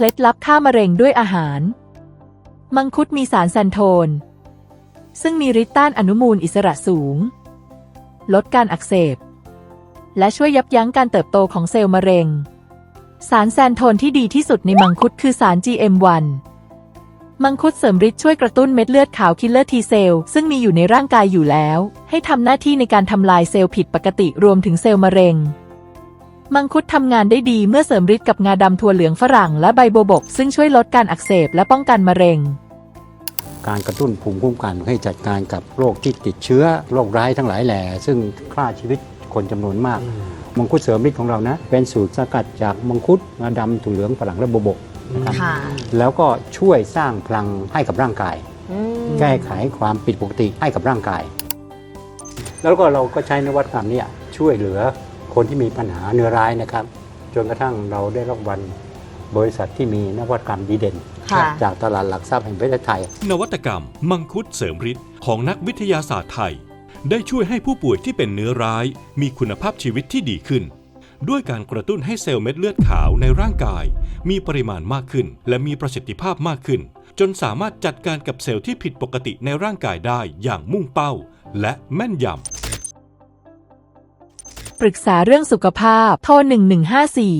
เคล็ดลับฆ่ามะเร็งด้วยอาหาร มังคุดมีสารแซนโทน ซึ่งมีฤทธิ์ต้านอนุมูลอิสระสูง ลดการอักเสบ และช่วยยับยั้งการเติบโตของเซลล์มะเร็ง สารแซนโทนที่ดีที่สุดในมังคุดคือสาร GM1 มังคุดเสริมฤทธิ์ช่วยกระตุ้นเม็ดเลือดขาวคิลเลอร์ทีเซลล์ซึ่งมีอยู่ในร่างกายอยู่แล้ว ให้ทำหน้าที่ในการทำลายเซลล์ผิดปกติรวมถึงเซลล์มะเร็ง มังคุดทำงานได้ดีเมื่อเสริมฤทธิ์กับงาดำถั่วเหลืองฝรั่งและใบโบบก ซึ่งช่วยลดการอักเสบและป้องกันมะเร็ง การกระตุ้นภูมิคุ้มกันให้จัดการกับโรคที่ติดเชื้อโรคร้ายทั้งหลายแหล่ซึ่งฆ่าชีวิตคนจำนวนมาก มังคุดเสริมฤทธิ์ของเรานะ เป็นสูตรสกัดจากมังคุดงาดำถั่วเหลืองฝรั่งและโบบกนะครับค่ะแล้วก็ช่วยสร้างพลังให้กับร่างกาย อืมแก้ไขความผิดปกติให้กับร่างกาย แล้วก็เราก็ใช้นวัตกรรมเนี้ช่วยเหลือ คนที่มีปัญหาเนื้อร้ายนะครับ จนกระทั่งเราได้รางวัลบริษัทที่มีนวัตกรรมดีเด่น ค่ะ จากตลาดหลักทรัพย์แห่งประเทศไทย นวัตกรรม มังคุดเสริมฤทธิ์ของนักวิทยาศาสตร์ไทย ได้ช่วยให้ผู้ป่วยที่เป็นเนื้อร้าย มีคุณภาพชีวิตที่ดีขึ้น ด้วยการกระตุ้นให้เซลล์เม็ดเลือดขาวในร่างกาย มีปริมาณมากขึ้น และมีประสิทธิภาพมากขึ้น จนสามารถจัดการกับเซลล์ที่ผิดปกติในร่างกายได้อย่างมุ่งเป้า และแม่นยำ ปรึกษาเรื่องสุขภาพ โทร 1154